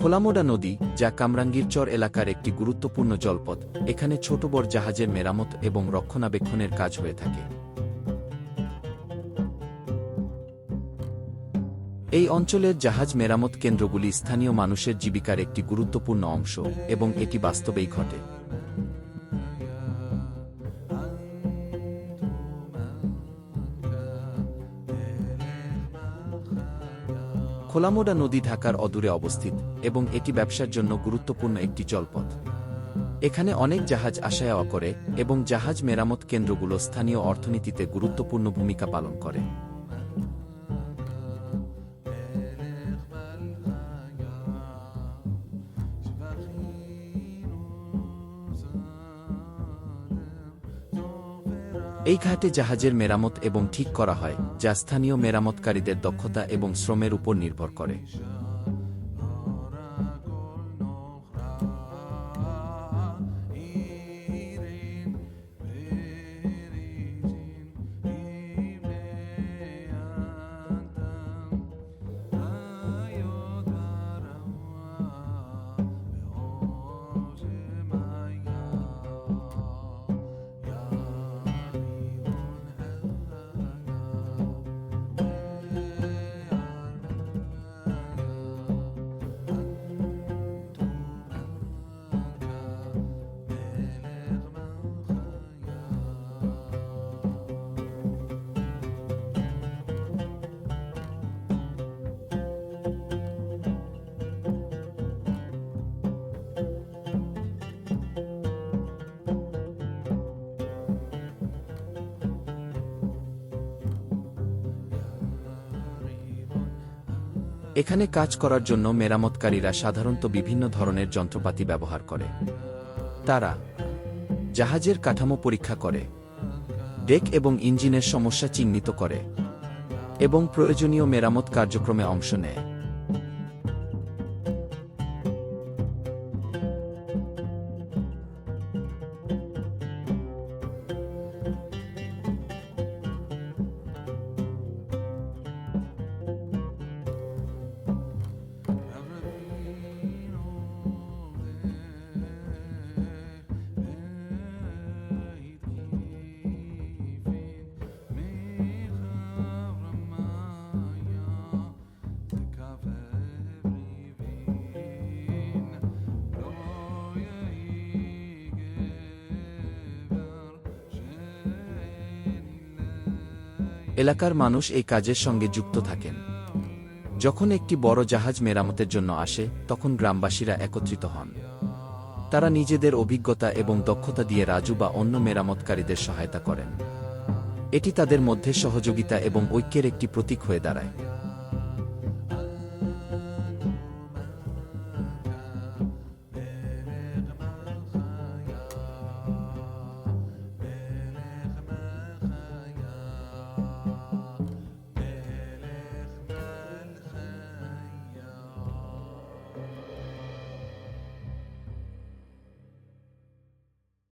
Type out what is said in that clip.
খোলামোডা নদী, যা কামরাঙ্গীরচর এলাকার একটি গুরুত্বপূর্ণ জলপথ, এখানে ছোট বড় জাহাজের মেরামত এবং রক্ষণাবেক্ষণের কাজ হয়ে থাকে। এই অঞ্চলের জাহাজ মেরামত কেন্দ্রগুলি স্থানীয় মানুষের জীবিকার একটি গুরুত্বপূর্ণ অংশ এবং এটি বাস্তবেই ঘটে। খোলামোডা নদী ঢাকার অদূরে অবস্থিত এবং এটি ব্যবসার জন্য গুরুত্বপূর্ণ একটি জলপথ। এখানে অনেক জাহাজ আসা যাওয়া করে এবং জাহাজ মেরামত কেন্দ্রগুলো স্থানীয় অর্থনীতিতে গুরুত্বপূর্ণ ভূমিকা পালন করে। এই ঘাটে জাহাজের মেরামত এবং ঠিক করা হয়, যা স্থানীয় মেরামতকারীদের দক্ষতা এবং শ্রমের উপর নির্ভর করে। এখানে কাজ করার জন্য মেরামতকারীরা সাধারণত বিভিন্ন ধরনের যন্ত্রপাতি ব্যবহার করে। তারা জাহাজের কাঠামো পরীক্ষা করে, ডেক এবং ইঞ্জিনের সমস্যা চিহ্নিত করে এবং প্রয়োজনীয় মেরামত কার্যক্রমে অংশ নেয়। এলাকার মানুষ এই কাজের সঙ্গে যুক্ত থাকেন। যখন একটি বড় জাহাজ মেরামতের জন্য আসে, তখন গ্রামবাসীরা একত্রিত হন। তারা নিজেদের অভিজ্ঞতা এবং দক্ষতা দিয়ে রাজু বা অন্য মেরামতকারীদের সহায়তা করেন। এটি তাদের মধ্যে সহযোগিতা এবং ঐক্যের একটি প্রতীক হয়ে দাঁড়ায়।